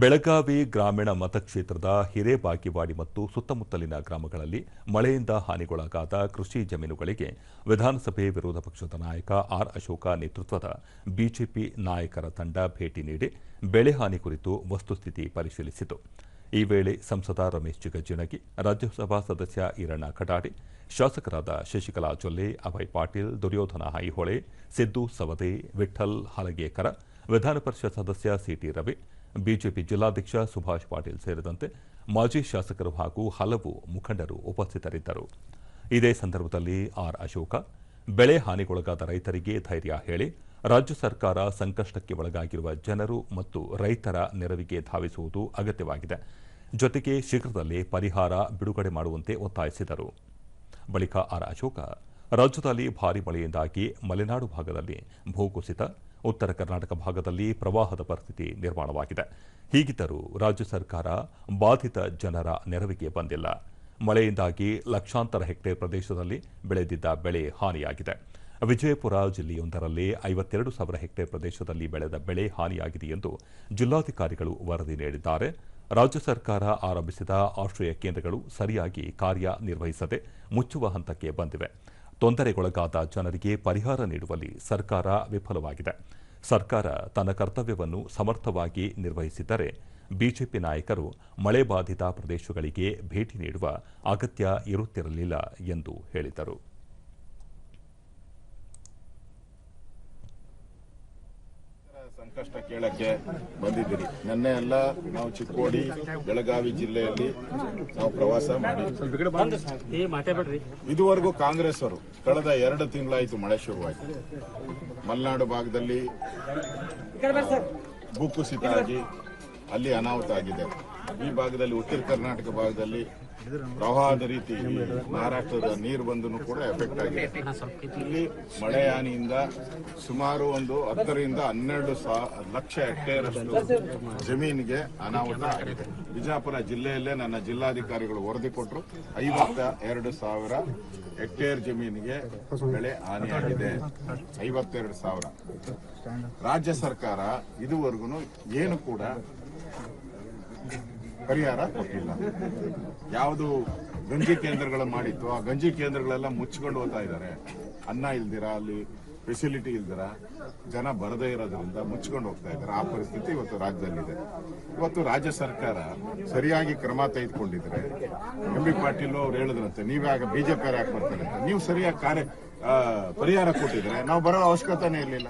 ಬೆಳಗಾವಿ ಗ್ರಾಮೀಣ ಮತಕ್ಷೇತ್ರದ ಹಿರೇಬಾಗಿವಾಡಿ ಮತ್ತು ಸುತ್ತಮುತ್ತಲಿನ ಗ್ರಾಮಗಳಲ್ಲಿ ಮಳೆಯಿಂದ ಹಾನಿಗೊಳಗಾದ ಕೃಷಿ ಜಮೀನುಗಳಿಗೆ ವಿಧಾನಸಭೆ ವಿರೋಧ ಪಕ್ಷದ ನಾಯಕ ಆರ್ ಅಶೋಕ ನೇತೃತ್ವದ ಬಿಜೆಪಿ ನಾಯಕರ ತಂಡ ಭೇಟಿ ನೀಡಿ ಬೆಳೆ ಹಾನಿ ಕುರಿತು ವಸ್ತುಸ್ಥಿತಿ ಪರಿಶೀಲಿಸಿತು. ಈ ವೇಳೆ ಸಂಸದ ರಮೇಶ್ ಜಿಗಜಿಣಗಿ ರಾಜ್ಯಸಭಾ ಸದಸ್ಯ ಈರಣ್ಣ ಕಡಾಡಿ, ಶಾಸಕರಾದ ಶಶಿಕಲಾ ಜೊಲ್ಲೆ, ಅಭಯ್ ಪಾಟೀಲ್, ದುರ್ಯೋಧನ ಐಹೊಳೆ, ಸಿದ್ದು ಸವದೆ ವಿಠಲ್ ಹಲಗೇಕರ ವಿಧಾನಪರಿಷತ್ ಸದಸ್ಯ ಸಿಟಿ ರವಿ ಬಿಜೆಪಿ ಜಿಲ್ಲಾಧ್ಯಕ್ಷ ಸುಭಾಷ್ ಪಾಟೀಲ್ ಸೇರಿದಂತೆ ಮಾಜಿ ಶಾಸಕರು ಹಾಗೂ ಹಲವು ಮುಖಂಡರು ಉಪಸ್ಥಿತರಿದ್ದರು. ಇದೇ ಸಂದರ್ಭದಲ್ಲಿ ಆರ್ ಅಶೋಕ, ಬೆಳೆ ಹಾನಿಗೊಳಗಾದ ರೈತರಿಗೆ ಧೈರ್ಯ ಹೇಳಿ, ರಾಜ್ಯ ಸರ್ಕಾರ ಸಂಕಷ್ಟಕ್ಕೆ ಒಳಗಾಗಿರುವ ಜನರು ಮತ್ತು ರೈತರ ನೆರವಿಗೆ ಧಾವಿಸುವುದು ಅಗತ್ಯವಾಗಿದೆ. ಜೊತೆಗೆ ಶೀಘ್ರದಲ್ಲೇ ಪರಿಹಾರ ಬಿಡುಗಡೆ ಮಾಡುವಂತೆ ಒತ್ತಾಯಿಸಿದರು. ಬಳಿಕ ಆರ್ ಅಶೋಕ, ರಾಜ್ಯದಲ್ಲಿ ಭಾರೀ ಮಳೆಯಿಂದಾಗಿ ಮಲೆನಾಡು ಭಾಗದಲ್ಲಿ ಭೂಕುಸಿತ ಉತ್ತರ ಕರ್ನಾಟಕ ಭಾಗದಲ್ಲಿ ಪ್ರವಾಹದ ಪರಿಸ್ಥಿತಿ ನಿರ್ಮಾಣವಾಗಿದೆ. ಹೀಗಿದ್ದರೂ ರಾಜ್ಯ ಸರ್ಕಾರ ಬಾಧಿತ ಜನರ ನೆರವಿಗೆ ಬಂದಿಲ್ಲ. ಮಳೆಯಿಂದಾಗಿ ಲಕ್ಷಾಂತರ ಹೆಕ್ಟೇರ್ ಪ್ರದೇಶದಲ್ಲಿ ಬೆಳೆದಿದ್ದ ಬೆಳೆ ಹಾನಿಯಾಗಿದೆ. ವಿಜಯಪುರ ಜಿಲ್ಲೆಯೊಂದರಲ್ಲಿ ಐವತ್ತೆರಡು ಸಾವಿರ ಹೆಕ್ಟೇರ್ ಪ್ರದೇಶದಲ್ಲಿ ಬೆಳೆದ ಬೆಳೆ ಹಾನಿಯಾಗಿದೆ ಎಂದು ಜಿಲ್ಲಾಧಿಕಾರಿಗಳು ವರದಿ ನೀಡಿದ್ದಾರೆ. ರಾಜ್ಯ ಸರ್ಕಾರ ಆರಂಭಿಸಿದ ಆಶ್ರಯ ಕೇಂದ್ರಗಳು ಸರಿಯಾಗಿ ಕಾರ್ಯನಿರ್ವಹಿಸದೆ ಮುಚ್ಚುವ ಹಂತಕ್ಕೆ ಬಂದಿವೆ. ತೊಂದರೆಗೊಳಗಾದ ಜನರಿಗೆ ಪರಿಹಾರ ನೀಡುವಲ್ಲಿ ಸರ್ಕಾರ ವಿಫಲವಾಗಿದೆ. ಸರ್ಕಾರ ತನ್ನ ಕರ್ತವ್ಯವನ್ನು ಸಮರ್ಥವಾಗಿ ನಿರ್ವಹಿಸಿದ್ದರೆ ಬಿಜೆಪಿ ನಾಯಕರು ಮಳೆ ಬಾಧಿತ ಪ್ರದೇಶಗಳಿಗೆ ಭೇಟಿ ನೀಡುವ ಅಗತ್ಯ ಇರುತ್ತಿರಲಿಲ್ಲ ಎಂದು ಹೇಳಿದರು. ಸಂಕಷ್ಟ ಕೇಳಕ್ಕೆ ಬಂದಿದ್ದೀರಿ. ನಿನ್ನೆ ಎಲ್ಲ ನಾವು ಚಿಕ್ಕೋಡಿ, ಬೆಳಗಾವಿ ಜಿಲ್ಲೆಯಲ್ಲಿ ನಾವು ಪ್ರವಾಸ ಮಾಡಿ ಇದುವರೆಗೂ ಕಾಂಗ್ರೆಸ್ ಅವರು ಕಳೆದ ಎರಡು ತಿಂಗಳಾಯ್ತು ಮಳೆ ಶುರುವಾಯಿತು. ಮಲೆನಾಡು ಭಾಗದಲ್ಲಿ ಭೂಕುಸಿತ ಆಗಿ ಅಲ್ಲಿ ಅನಾಹುತ ಆಗಿದೆ. ಈ ಭಾಗದಲ್ಲಿ ಉತ್ತರ ಕರ್ನಾಟಕ ಭಾಗದಲ್ಲಿ ಪ್ರವಾಹದ ರೀತಿ ಮಹಾರಾಷ್ಟ್ರದ ನೀರು ಬಂದು ಕೂಡ ಎಫೆಕ್ಟ್ ಆಗಿದೆ. ಇಲ್ಲಿ ಮಳೆ ಹಾನಿಯಿಂದ ಸುಮಾರು ಒಂದು ಹತ್ತರಿಂದ ಹನ್ನೆರಡು ಲಕ್ಷ ಹೆಕ್ಟೇರ್ ಅಷ್ಟು ಜಮೀನಿಗೆ ಅನಾಹುತ ಆಗಿದೆ. ಬಿಜಾಪುರ ಜಿಲ್ಲೆಯಲ್ಲೇ ನನ್ನ ಜಿಲ್ಲಾಧಿಕಾರಿಗಳು ವರದಿ ಕೊಟ್ಟರು ಐವತ್ತ ಎರಡು ಸಾವಿರ ಹೆಕ್ಟೇರ್ ಜಮೀನಿಗೆ ಬೆಳೆ ಹಾನಿಯಾಗಿದೆ. ಐವತ್ತೆರಡು ಸಾವಿರ. ರಾಜ್ಯ ಸರ್ಕಾರ ಇದುವರೆಗೂ ಏನು ಕೂಡ ಪರಿಹಾರ ಕೊಟ್ಟಿಲ್ಲ. ಯಾವುದು ಗಂಜಿ ಕೇಂದ್ರಗಳು ಮಾಡಿತ್ತು. ಆ ಗಂಜಿ ಕೇಂದ್ರಗಳೆಲ್ಲ ಮುಚ್ಕೊಂಡು ಹೋಗ್ತಾ ಇದ್ದಾರೆ. ಅನ್ನ ಇಲ್ದಿರ, ಅಲ್ಲಿ ಫೆಸಿಲಿಟಿ ಇಲ್ದಿರ, ಜನ ಬರದೇ ಇರೋದ್ರಿಂದ ಮುಚ್ಕೊಂಡು ಹೋಗ್ತಾ ಇದ್ದಾರೆ. ಆ ಪರಿಸ್ಥಿತಿ ಇವತ್ತು ರಾಜ್ಯದಲ್ಲಿದೆ. ಇವತ್ತು ರಾಜ್ಯ ಸರ್ಕಾರ ಸರಿಯಾಗಿ ಕ್ರಮ ತೆಗೆದುಕೊಂಡಿದ್ರೆ, ಎಂ ಬಿ ಪಾಟೀಲ್ ಅವ್ರು ಹೇಳಿದ್ರಂತೆ ನೀವ್ಯಾಗ ಬಿಜೆಪಿ ಯಾಕೆ ಬರ್ತಾರೆ ನೀವು ಸರಿಯಾಗಿ ಕಾರ್ಯ ಪರಿಹಾರ ಕೊಟ್ಟಿದ್ರೆ, ನಾವು ಬರೋ ಅವಶ್ಯಕತೆನೇ ಇರಲಿಲ್ಲ.